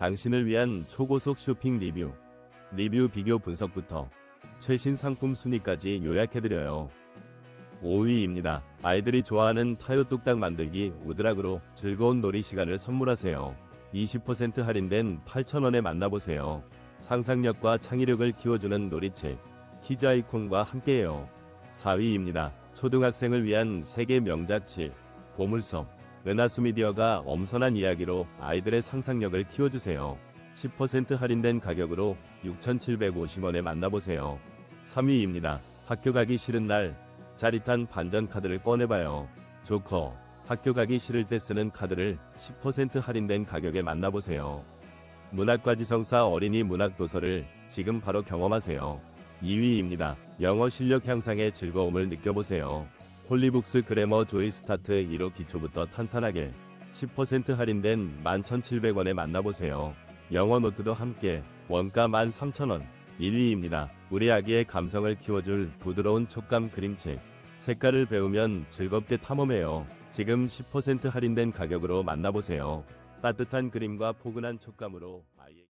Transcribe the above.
당신을 위한 초고속 쇼핑 리뷰. 리뷰 비교 분석부터 최신 상품 순위까지 요약해드려요. 5위입니다. 아이들이 좋아하는 타요 뚝딱 만들기 우드락으로 즐거운 놀이 시간을 선물하세요. 20% 할인된 8,000원에 만나보세요. 상상력과 창의력을 키워주는 놀이책 키즈 아이콘과 함께해요. 4위입니다. 초등학생을 위한 세계 명작 7 보물섬 은하수 미디어가 엄선한 이야기로 아이들의 상상력을 키워주세요. 10% 할인된 가격으로 6,750원에 만나보세요. 3위입니다. 학교 가기 싫은 날 짜릿한 반전 카드를 꺼내봐요. 조커 학교 가기 싫을 때 쓰는 카드를 10% 할인된 가격에 만나보세요. 문학과 지성사 어린이 문학 도서를 지금 바로 경험하세요. 2위입니다. 영어 실력 향상의 즐거움을 느껴보세요. 홀리북스 그래머 조이 스타트 1호 기초부터 탄탄하게 10% 할인된 11,700원에 만나보세요. 영어 노트도 함께 원가 13,000원 1위입니다. 우리 아기의 감성을 키워줄 부드러운 촉감 그림책 색깔을 배우면 즐겁게 탐험해요. 지금 10% 할인된 가격으로 만나보세요. 따뜻한 그림과 포근한 촉감으로 아이의